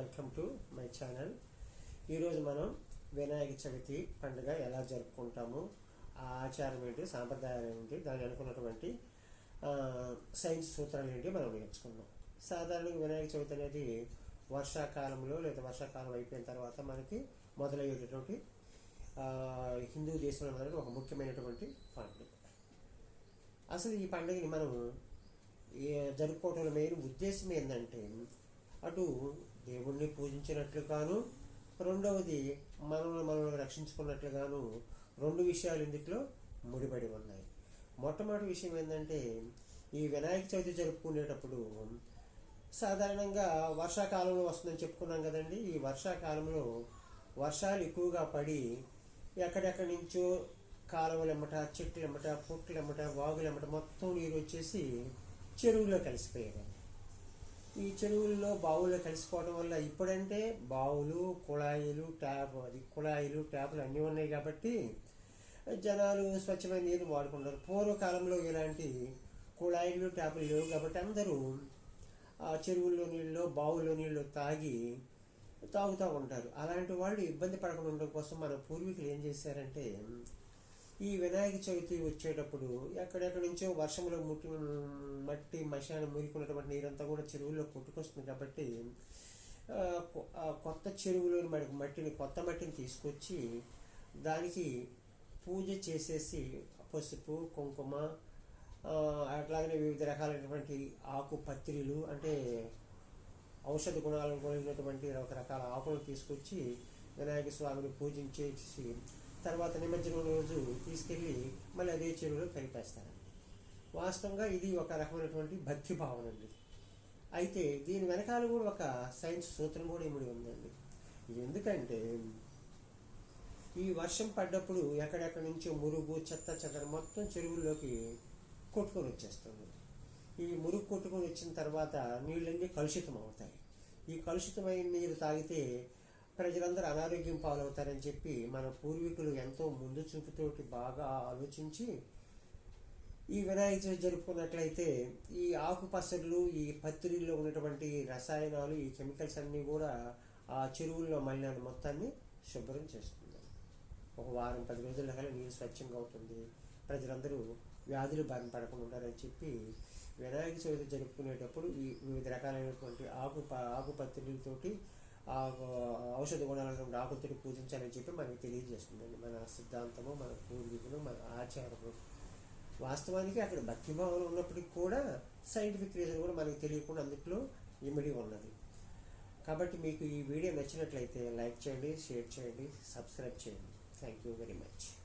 Welcome to my channel. ఈరోజు మనం వినాయక చవితి పండుగ ఎలా జరుపుకుంటాము ఆ ఆచారం ఏంటి సాంప్రదాయం ఏంటి దాని అనుకున్నటువంటి సైన్స్ సూత్రాలు ఏంటి మనం నేర్చుకున్నాం సాధారణంగా వినాయక చవితి అనేది వర్షాకాలంలో లేదా వర్షాకాలం అయిపోయిన తర్వాత మనకి మొదలయ్యేటటువంటి హిందూ దేశంలో మనకి ఒక ముఖ్యమైనటువంటి పండుగ. అసలు ఈ పండుగని మనం జరుపుకోవటం జరుపుకోవటంలో మెయిన్ ఉద్దేశం ఏంటంటే అటు దేవుణ్ణి పూజించినట్లుగాను రెండవది మనల్ని మనల్ని రక్షించుకున్నట్లుగాను రెండు విషయాలు ఇందులో ముడిపడి ఉన్నాయి. మొట్టమొదటి విషయం ఏంటంటే ఈ వినాయక చవితి జరుపుకునేటప్పుడు సాధారణంగా వర్షాకాలంలో వస్తుందని చెప్పుకున్నాం కదండి. ఈ వర్షాకాలంలో వర్షాలు ఎక్కువగా పడి ఎక్కడెక్కడి నుంచో కాలువలెమ్మట చెట్లెమ్మట పుట్లెమ్మట వాగులెమ్మట మొత్తం నీరు వచ్చేసి చెరువులో కలిసిపోయేవాడు ఈ చెరువుల్లో బావుల్లో కలిసిపోవడం వల్ల ఇప్పుడంటే బావులు కుళాయిలు ట్యాప్ అది కుళాయిలు ట్యాపులు అన్నీ ఉన్నాయి కాబట్టి జనాలు స్వచ్ఛమైన నీరు వాడుకుంటారు. పూర్వకాలంలో ఇలాంటి కుళాయిలు ట్యాపులు లేవు కాబట్టి అందరూ ఆ చెరువుల్లో నీళ్ళు బావుల్లో నీళ్ళు తాగి తాగుతూ ఉంటారు. అలాంటి వాళ్ళు ఇబ్బంది పడకుండా ఉండడం కోసం మన పూర్వీకులు ఏం చేశారంటే ఈ వినాయక చవితి వచ్చేటప్పుడు ఎక్కడెక్కడి నుంచో వర్షంలో ముట్టి మట్టి మశానం మురికున్నటువంటి నీరంతా కూడా చెరువుల్లో కొట్టుకొస్తుంది కాబట్టి కొత్త చెరువులోని మట్టిని కొత్త మట్టిని తీసుకొచ్చి దానికి పూజ చేసేసి పసుపు కుంకుమ అట్లాగనే వివిధ రకాలైనటువంటి ఆకు పత్రిలు అంటే ఔషధ గుణాలు కలిగినటువంటి రకరకాల ఆకులను తీసుకొచ్చి వినాయక స్వామిని పూజించేసి తర్వాత నిమజ్జనం రోజు తీసుకెళ్ళి మళ్ళీ అదే చెరువులో కలిపేస్తారండి వాస్తవంగా ఇది ఒక రకమైనటువంటి భక్తి భావన అండి. అయితే దీని వెనకాల కూడా ఒక సైన్స్ సూత్రం కూడా ఇమిడి ఉందండి. ఎందుకంటే ఈ వర్షం పడ్డప్పుడు ఎక్కడెక్కడి నుంచో మురుగు చెత్త చెదర మొత్తం చెరువుల్లోకి కొట్టుకొని వచ్చేస్తుంది. ఈ మురుగు కొట్టుకొని వచ్చిన తర్వాత నీళ్ళన్నీ కలుషితం అవుతాయి ఈ కలుషితమైన నీరు తాగితే ప్రజలందరూ అనారోగ్యం పాలవుతారని చెప్పి మన పూర్వీకులు ఎంతో ముందు చూపుతోటి బాగా ఆలోచించి ఈ వినాయక చవితి జరుపుకున్నట్లయితే ఈ ఆకుపసర్లు ఈ పత్రిల్లో ఉన్నటువంటి రసాయనాలు ఈ కెమికల్స్ అన్నీ కూడా ఆ చెరువుల్లో మలినాన్ని మొత్తాన్ని శుభ్రం చేస్తుంది. ఒక వారం పది రోజుల కల్లా నీరు స్వచ్ఛంగా అవుతుంది. ప్రజలందరూ వ్యాధులు బారిన పడకుండా ఉంటారని చెప్పి వినాయక చవితి జరుపుకునేటప్పుడు ఈ వివిధ రకాలైనటువంటి ఆకు ఆకుపత్రులతోటి ఆ ఔషధ గుణాలను ఆకులతో పూజించాలని చెప్పి మనకి తెలియజేస్తుందండి. మన సిద్ధాంతము మన పూర్వీకులు మన ఆచారము. వాస్తవానికి అక్కడ భక్తిభావం ఉన్నప్పటికీ కూడా సైంటిఫిక్ రీజన్ కూడా మనకి తెలియకుండా అందులో ఇమిడి ఉన్నది. కాబట్టి మీకు ఈ వీడియో నచ్చినట్లయితే లైక్ చేయండి షేర్ చేయండి సబ్స్క్రైబ్ చేయండి. Thank you very much.